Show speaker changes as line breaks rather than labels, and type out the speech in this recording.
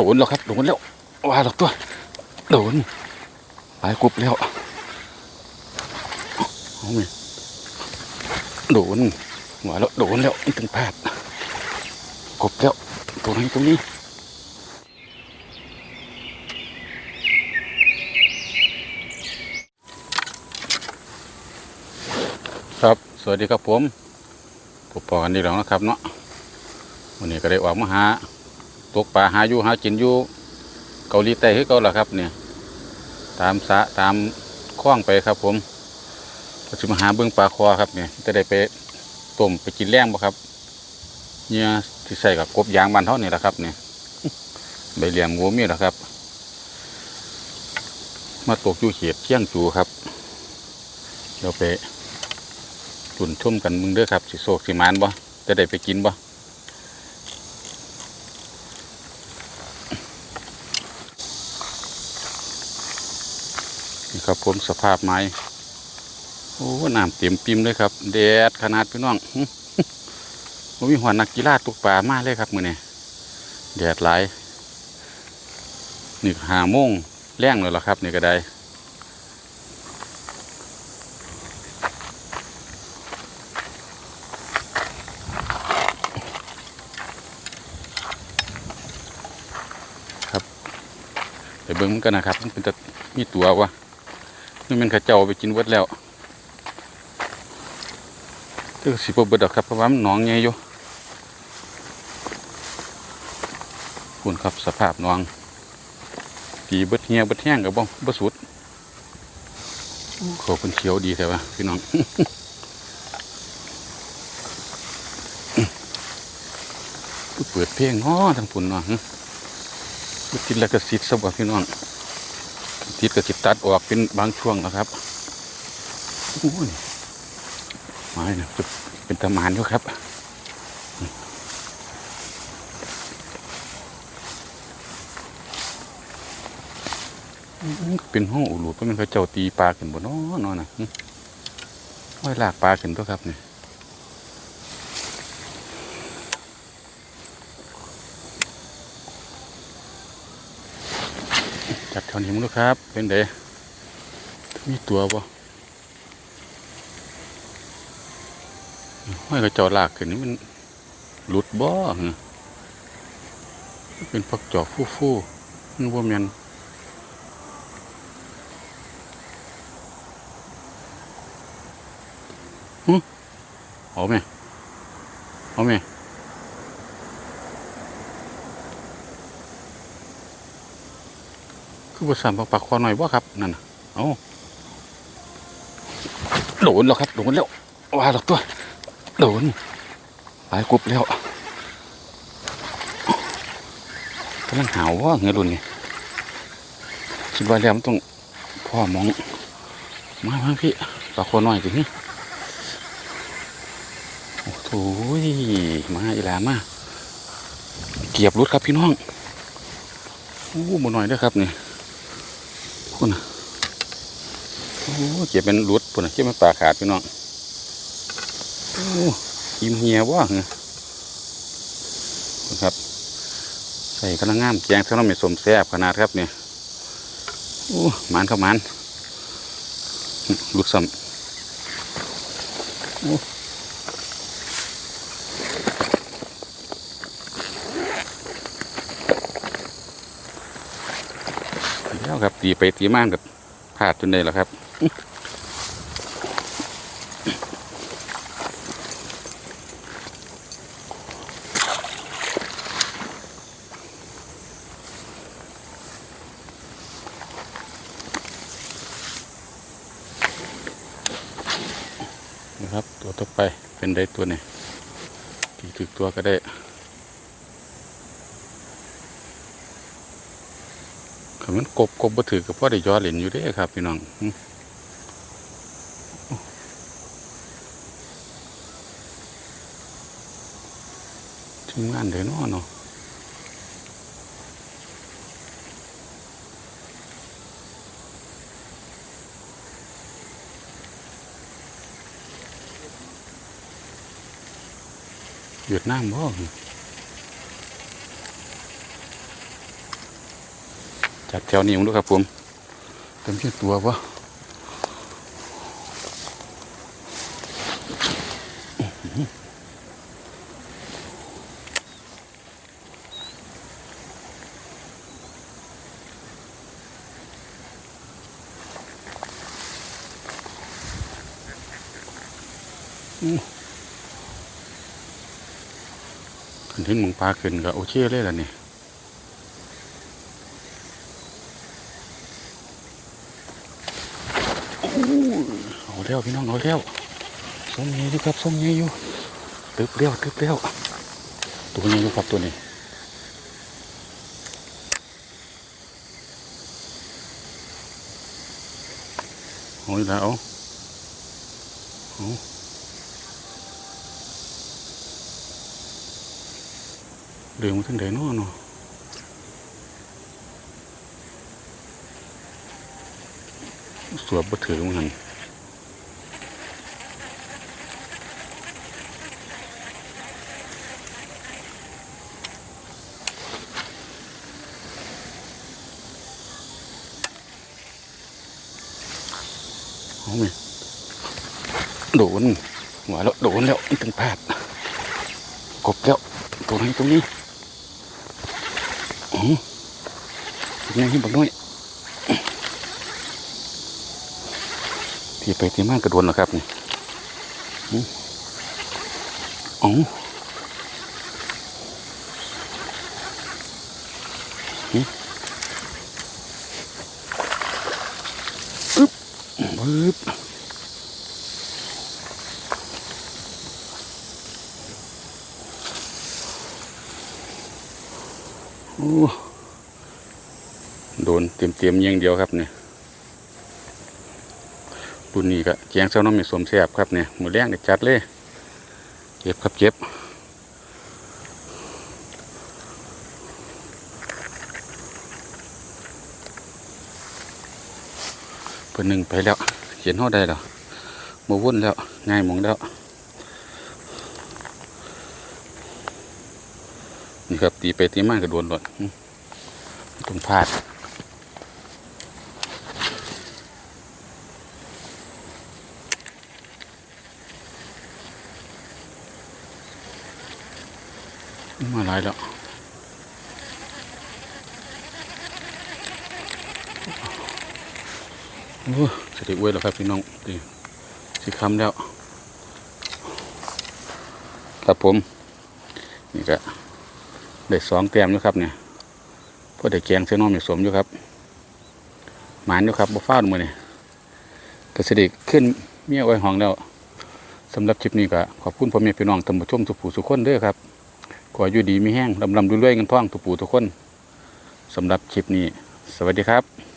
โดนแล้วครับโดนแล้วว่าหรอกตัวโดนหลายกรุบแล้วเอาไหมโดนว่าแล้วโดนแล้วถึงพลาดกบแล้วตัวนี้ตรงนี้ครับ สวัสดีครับผมพบปอกันดีแล้วนะครับเนาะวันนี้ก็ได้ออกมาหา ตกปลาหาอยู่หากินอยู่เกาหลีใต้คือเกาล่ะครับเนี่ย ตามสะตามคล้องไปครับ ผมก็จะมาหาเบื้องปลาคอครับเนี่ยจะได้ไปต้มไปกินแรงบ่ครับ เนี่ยที่ใส่กับกบยางบ้านเท่านี่แหละครับเนี่ยใบเหลี่ยมงูมีแหละครับ มาตกอยู่เขียดเที่ยงจูครับเดี๋ยวไปตุนชุ่มกันมึงเด้อครับสิโศกสิมานบ่จะได้ไปกินบ่ นี่ครับผมสภาพไม้โอ้น้ำเต็มปิมเลยครับแดดขนาดพี่น้องผมมีหัวนักกีฬาตกปลามากเลยครับมือนี่แดดหลายนี่หาโมงแรงเลยละครับนี่ก็ได้ครับไปเบิ้งมันกันนะครับมันเป็นจะมีตัววะ นี่มันข้าเจ้าไปกินเวิดแล้วก็สิบเบิดดอกครับเพราะว่ามันหนองไงอยู่คุณครับสภาพหนองตีเบิดเฮียเบิดแห้งกับบ้องบ่สุดขาเป็นเขียวดีแต่ว่าพี่น้องก็เปิดเพลงฮ้อทั้งปุ่นเนาะหึบ่ติดแล้วก็สิทธิ์ซะบ่พี่น้อง ติดก็สิตัดออกเป็นบางช่วงนะครับโอ้ยไม้นะจะเป็นตะมานอยู่ครับเป็นห้องอุลุเพราะมันเขาเจ้าตีปลาขึ้นบนน้อนอนนะห้อยลากปลาขึ้นตัวครับเนี่ย จับแถวนี้มั้งลูกครับ เป็นเดมีตัวบ่ห้อยเขาเจ้าลากขึ้นนี่มันหลุดบ่เหรอเป็นพักจอกฟู่ๆมันว่าแมันเอาไหมเอาไหม คือภาษาปากคอหน่อยว่าครับนั่นน่ะเอาโดนแล้วครับโดนแล้วว่าหรอกตัวโดนหลายกรุบแล้วกำลังหาวว่าเงรุ่นนี้คิดว่าแล้วมันต้องพ่อมองมามาพี่ปากคอหน่อยสิโอ้โหมาอีหลามาเกียบรุดครับพี่น้องโอ้หมหน่อยด้อครับนี่ คุณน่ะโอ้เกียบเป็นรุดปุ่นนะเกียบเป็นปลาขาดพี่น้องโอ้ยิ้มเหียว่ะเนี่ยครับ ใส่กำลังงามแกงเท่าน้ำไม่สมแซ่บขนาดครับเนี่ยโอ้หมันครับมันรุดซ้ำโอ้ แล้ว ครับ ตีไปตีมากกับพลาดจนได้แล้วครับนะครับตัวต่อไปเป็นได้ตัวนี้ตีถึกตัวก็ได้ คำมันกบกบบ่ถือกับพ่อได้ย้อนเหรียญอยู่ด้ครับ พี่น้องทีมงานเดี๋ยวน้อเนาะเวียดนามบ่ จัดแถวนี้มึงดูครับผมเต็มที่ตัววะขันทิ้งมึงปลาขึ้นก็โอเคเลยล่ะนี่โอ้เอา แล้วพี่น้องเอาแล้วส้มใหญ่อยู่ครับส้มใหญ่อยู่ตึบเลี้ยวตึบเลี้ยวตัวใหญ่อยู่ครับตัวนี้เอาอีกแล้วเอาเอาเดืองมาถึงไหนนาะเนาะสวบบ่ถือมัน เอาไหมโดนหัวแล้วโดนแล้วถึงพลาดกบแล้วตัวนี้ตรงนี้อืมยังให้บักน้อยที่ไปที่มากกระโดนเหรอครับนี่อ๋ออืมอึ๊บ บึ๊บโอ้โดนเตรียมเตรียมๆย่างเดียวครับเนี่ยรุ่นนี้ก็แกงเส้าน้ำมีสวมแสบครับเนี่ยมือแรงก็จัดเลย เจ็บครับเจ็บ พิ่นหนึ่งไปแล้วเขียนห้อได้แล้วมาวุ่นแล้ว ง่ายมองแล้ว นี่ครับตีไปตีมากก็โดนหลดต้องพลาดมาหลายแล้ว โอ้จะได้อวยแล้วครับพี่น้องดีสิคำแล้ว ครับผม นี่ก็ได้สองแต้มแล้วครับเนี่ยพอได้แกงเส้นน้องมีสมอยู่ครับ หมานอยู่ครับบ่ฟ้าวมือนี่ยก็สิได้ขึ้นเมียไว้ห้องแล้วสำหรับคลิปนี้ก็ขอบคุณพ่อแม่พี่น้องท่านผู้ชมทุกผู้ทุกคนด้อครับขออยู่ดีมีแห้งลำลำรวยๆเงินท่องทุกปู่ทุกคนสำหรับคลิปนี้ สวัสดีครับ